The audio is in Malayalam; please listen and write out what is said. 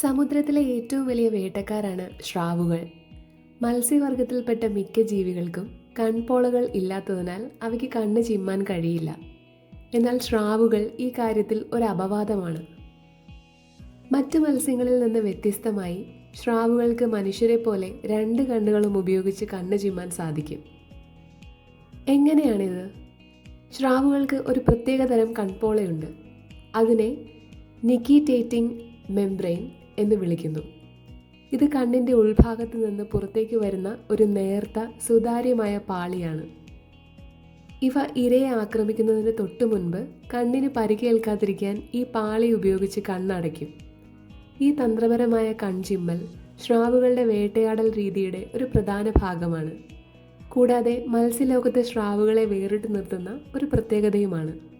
സമുദ്രത്തിലെ ഏറ്റവും വലിയ വേട്ടക്കാരാണ് ശ്രാവുകൾ. മത്സ്യവർഗത്തിൽപ്പെട്ട മിക്ക ജീവികൾക്കും കൺപോളകൾ ഇല്ലാത്തതിനാൽ അവയ്ക്ക് കണ്ണ് ചിമ്മാൻ കഴിയില്ല. എന്നാൽ ശ്രാവുകൾ ഈ കാര്യത്തിൽ ഒരു അപവാദമാണ്. മറ്റു മത്സ്യങ്ങളിൽ നിന്ന് വ്യത്യസ്തമായി ശ്രാവുകൾക്ക് മനുഷ്യരെ പോലെ രണ്ട് കണ്ണുകളും ഉപയോഗിച്ച് കണ്ണ് ചിമ്മാൻ സാധിക്കും. എങ്ങനെയാണിത്? ശ്രാവുകൾക്ക് ഒരു പ്രത്യേകതരം കൺപോളയുണ്ട്. അതിനെ നിക്കിറ്റേറ്റിംഗ് മെംബ്രെയിൻ എന്ന് വിളിക്കുന്നു. ഇത് കണ്ണിന്റെ ഉൾഭാഗത്ത് നിന്ന് പുറത്തേക്ക് വരുന്ന ഒരു നേർത്ത സുതാര്യമായ പാളിയാണ്. ഇവ ഇരയെ ആക്രമിക്കുന്നതിന് തൊട്ടു മുൻപ് കണ്ണിന് പരിക്കേൽക്കാതിരിക്കാൻ ഈ പാളി ഉപയോഗിച്ച് കണ്ണടയ്ക്കും. ഈ തന്ത്രപരമായ കൺചിമ്മൽ ശ്രാവുകളുടെ വേട്ടയാടൽ രീതിയുടെ ഒരു പ്രധാന ഭാഗമാണ്. കൂടാതെ മത്സ്യലോകത്തെ ശ്രാവുകളെ വേറിട്ട് നിർത്തുന്ന ഒരു പ്രത്യേകതയുമാണ്.